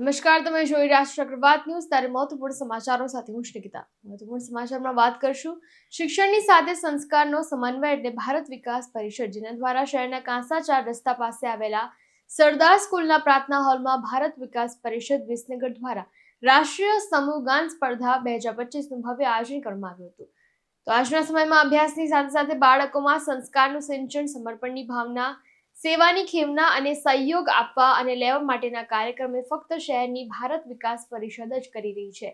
નમસ્કાર, તમે જોઈ રહ્યા છો ચક્રવાત ન્યૂઝ. ત્યારે મહત્વપૂર્ણ સમાચારો સાથે હું શ્રીકિતા મહત્વપૂર્ણ સમાચારમાં વાત કરશું શિક્ષણની સાથે સંસ્કારનો સમન્વય એટલે ભારત વિકાસ પરિષદ, જેના દ્વારા શહેરના કાંસા ચાર રસ્તા પાસે આવેલા સરદાર સ્કૂલના પ્રાર્થના હોલમાં ભારત વિકાસ પરિષદ વિસનગર દ્વારા રાષ્ટ્રીય સમૂહ ગાન સ્પર્ધા બે હજાર પચીસનું ભવ્ય આયોજન કરવામાં આવ્યું હતું. તો આજના સમયમાં અભ્યાસની સાથે સાથે બાળકોમાં સંસ્કારનું સિંચન, સમર્પણની ભાવના સેવાની ખેમના અને સહયોગ આપવા અને લેવા માટેના કાર્યક્રમે ફક્ત શહેરની ભારત વિકાસ પરિષદ જ કરી રહી છે.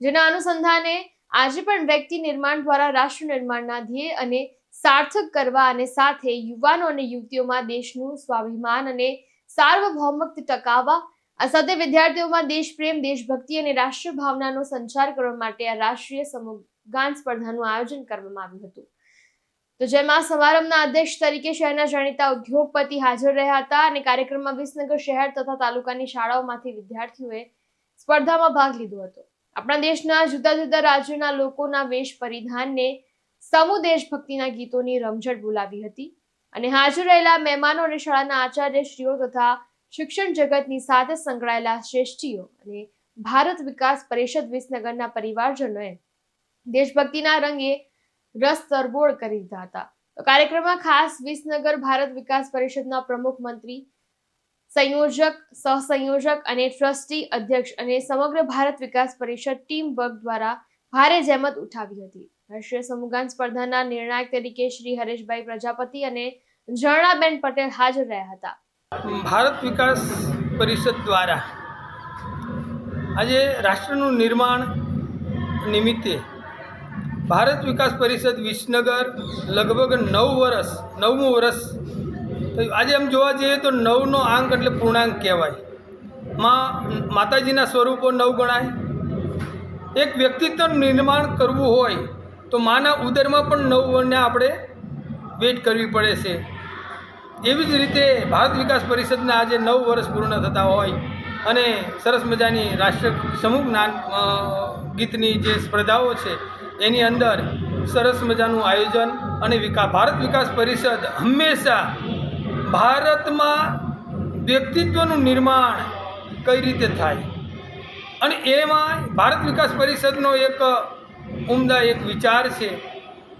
જેના અનુસંધાને આજે પણ વ્યક્તિ નિર્માણ દ્વારા રાષ્ટ્ર નિર્માણના ધ્યેય અને સાર્થક કરવા અને સાથે યુવાનો અને યુવતીઓમાં દેશનું સ્વાભિમાન અને સાર્વભૌમત્વ ટકાવવા, આ સાથે વિદ્યાર્થીઓમાં દેશપ્રેમ, દેશભક્તિ અને રાષ્ટ્ર ભાવનાનો સંચાર કરવા માટે આ રાષ્ટ્રીય સમૂહ ગાન સ્પર્ધાનું આયોજન કરવામાં આવ્યું હતું. તો જેમાં સમારંભના અધ્યક્ષ તરીકે શહેરના જાણીતા ઉદ્યોગપતિ હાજર રહ્યા હતા અને કાર્યક્રમમાં વિસનગર શહેર તથા તાલુકાની શાળાઓમાંથી વિદ્યાર્થીઓએ સ્પર્ધામાં ભાગ લીધો હતો. આપણા દેશના જુદા જુદા રાજ્યોના લોકોના વેશ પરિધાનને સમૂહ દેશભક્તિના ગીતોની રમઝટ બોલાવી હતી અને હાજર રહેલા મહેમાનો અને શાળાના આચાર્યશ્રીઓ તથા શિક્ષણ જગતની સાથે સંકળાયેલા શ્રેષ્ઠીઓ અને ભારત વિકાસ પરિષદ વિસનગરના પરિવારજનોએ દેશભક્તિના રંગે રસ તરબોળ કરી દીધા હતા. તો કાર્યક્રમમાં ખાસ વિસનગર ભારત વિકાસ પરિષદના પ્રમુખ મંત્રી, સંયોજક, સહસંયોજક અને ટ્રસ્ટી અધ્યક્ષ અને સમગ્ર ભારત વિકાસ પરિષદ ટીમ વર્ક દ્વારા ભારે જહેમત ઉઠાવી હતી. રાષ્ટ્રીય સમુગાન સ્પર્ધાના નિર્ણાયક તરીકે શ્રી હરેશભાઈ પ્રજાપતિ અને ઝરણાબેન પટેલ હાજર રહ્યા હતા. ભારત વિકાસ પરિષદ દ્વારા આજે રાષ્ટ્રનું નિર્માણ નિમિત્તે ભારત વિકાસ પરિષદ વિસનગર લગભગ નવ વર્ષ નવમું વર્ષ. આજે એમ જોવા જઈએ તો નવનો આંક એટલે પૂર્ણાંક કહેવાય. માં, માતાજીના સ્વરૂપો નવ ગણાય. એક વ્યક્તિત્વ નિર્માણ કરવું હોય તો માના ઉદરમાં પણ નવ વર્ણને આપણે વેટ કરવી પડે છે. એવી જ રીતે ભારત વિકાસ પરિષદના આજે નવ વર્ષ પૂર્ણ થતા હોય અને સરસ મજાની રાષ્ટ્ર સમૂહ જ્ઞાન ગીતની જે સ્પર્ધાઓ છે એની અંદર સરસ મજાનું આયોજન અને વિકા, ભારત વિકાસ પરિષદ હંમેશા ભારતમાં વ્યક્તિત્વનું નિર્માણ કઈ રીતે થાય? અને એમાં ભારત વિકાસ પરિષદનો એક ઉમદા એક વિચાર છે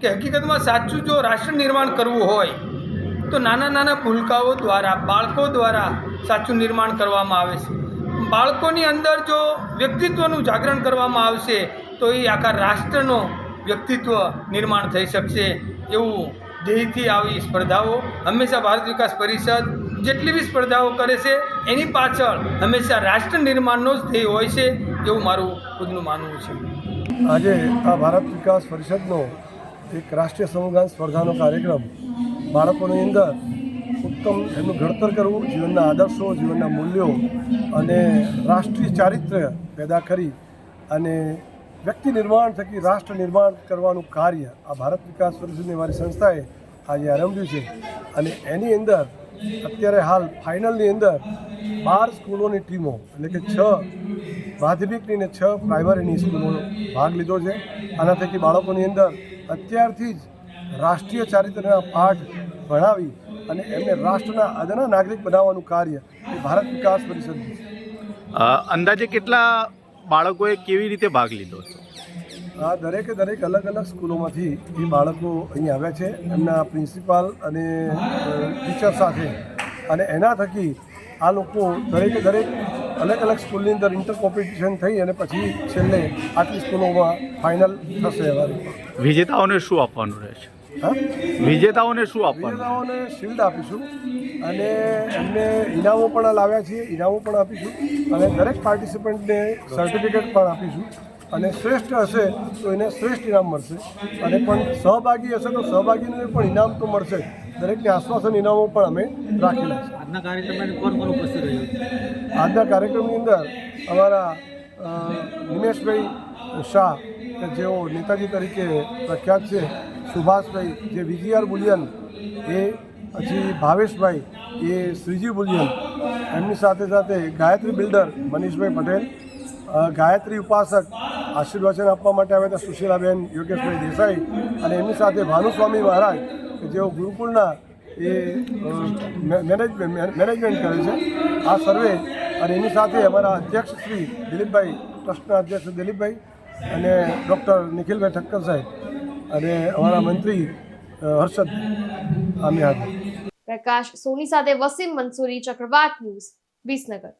કે હકીકતમાં સાચું જો રાષ્ટ્ર નિર્માણ કરવું હોય, તો નાના નાના ભૂલકાઓ દ્વારા, બાળકો દ્વારા સાચું નિર્માણ કરવામાં આવે છે. બાળકોની અંદર જો વ્યક્તિત્વનું જાગરણ કરવામાં આવશે તો એ આખા રાષ્ટ્રનો વ્યક્તિત્વ નિર્માણ થઈ શકશે એવું ધ્યેયથી આવી સ્પર્ધાઓ હંમેશા ભારત વિકાસ પરિષદ જેટલી બી સ્પર્ધાઓ કરે છે, એની પાછળ હંમેશા રાષ્ટ્ર નિર્માણનો જ ધ્યેય હોય છે એવું મારું ખુદનું માનવું છે. આજે આ ભારત વિકાસ પરિષદનો એક રાષ્ટ્રીય સમૂહગાન સ્પર્ધાનો કાર્યક્રમ બાળકોની અંદર ઉત્તમ એમનું ઘડતર કરવું, જીવનના આદર્શો, જીવનના મૂલ્યો અને રાષ્ટ્રીય ચારિત્ર્ય પેદા કરી અને વ્યક્તિ નિર્માણ થકી રાષ્ટ્ર નિર્માણ કરવાનું કાર્ય આ ભારત વિકાસ પરિષદની મારી સંસ્થાએ આજે આરંભ્યું છે. અને એની અંદર અત્યારે હાલ ફાઇનલની અંદર બાર સ્કૂલોની ટીમો, એટલે કે છ માધ્યમિકની ને છ પ્રાઇમરીની સ્કૂલોનો ભાગ લીધો છે. આના થકી બાળકોની અંદર અત્યારથી જ રાષ્ટ્રીય ચારિત્રના પાઠ ભણાવી અને એમને રાષ્ટ્રના અદના નાગરિક બનાવવાનું કાર્ય એ ભારત વિકાસ પરિષદનું છે. અંદાજે કેટલા બાળકોએ કેવી રીતે ભાગ લીધો હતો આ દરેકે દરેક અલગ અલગ સ્કૂલોમાંથી એ બાળકો અહીં આવ્યા છે. એમના પ્રિન્સિપાલ અને ટીચર સાથે. અને એના થકી આ લોકો દરેકે દરેક અલગ અલગ સ્કૂલની અંદર ઇન્ટર કોમ્પિટિશન થઈ અને પછી છેલ્લે આટલી સ્કૂલોમાં ફાઇનલ થશે વિજેતાઓને શું આપવાનું રહેશે? હા વિજેતાઓને શું આપવાનું? વિજેતાઓને શિલ્ડ આપીશું અને એમને ઇનામો પણ લાવ્યા છીએ ઇનામો પણ આપીશું અને દરેક પાર્ટિસિપન્ટને સર્ટિફિકેટ પણ આપીશું. અને શ્રેષ્ઠ હશે તો એને શ્રેષ્ઠ ઇનામ મળશે. અને પણ સહભાગી હશે તો સહભાગીને પણ ઇનામ તો મળશે. દરેકને આશ્વાસન ઇનામો પણ અમે રાખેલા છે. આજના કાર્યક્રમમાં કોણ કોણ ઉપસ્થિત રહ્યું? આજના કાર્યક્રમની અંદર અમારા નિમેશભાઈ શાહ કે જેઓ નેતાજી તરીકે પ્રખ્યાત છે સુભાષભાઈ, જે વિજીઆર બુલિયન, એ પછી ભાવેશભાઈ, એ શ્રીજી બુલિયન, એમની સાથે સાથે ગાયત્રી બિલ્ડર મનીષભાઈ પટેલ ગાયત્રી ઉપાસક આશીર્વચન આપવા માટે આવ્યા હતા સુશીલાબેન યોગેશભાઈ દેસાઈ અને એમની સાથે ભાનુસ્વામી મહારાજ, કે જેઓ ગુરુકુળના એ મેનેજમેન્ટ મેનેજમેન્ટ કરે છે. આ સર્વે અને એની સાથે અમારા અધ્યક્ષ શ્રી દિલીપભાઈ, ટ્રસ્ટના અધ્યક્ષ દિલીપભાઈ અને ડૉક્ટર નિખિલભાઈ ઠક્કર સાહેબ. અને અમારા મંત્રી હર્ષદ આમે હતા પ્રકાશ સોની સાથે વસીમ મંસૂરી ચક્રવાત ન્યૂઝ વિસનગર.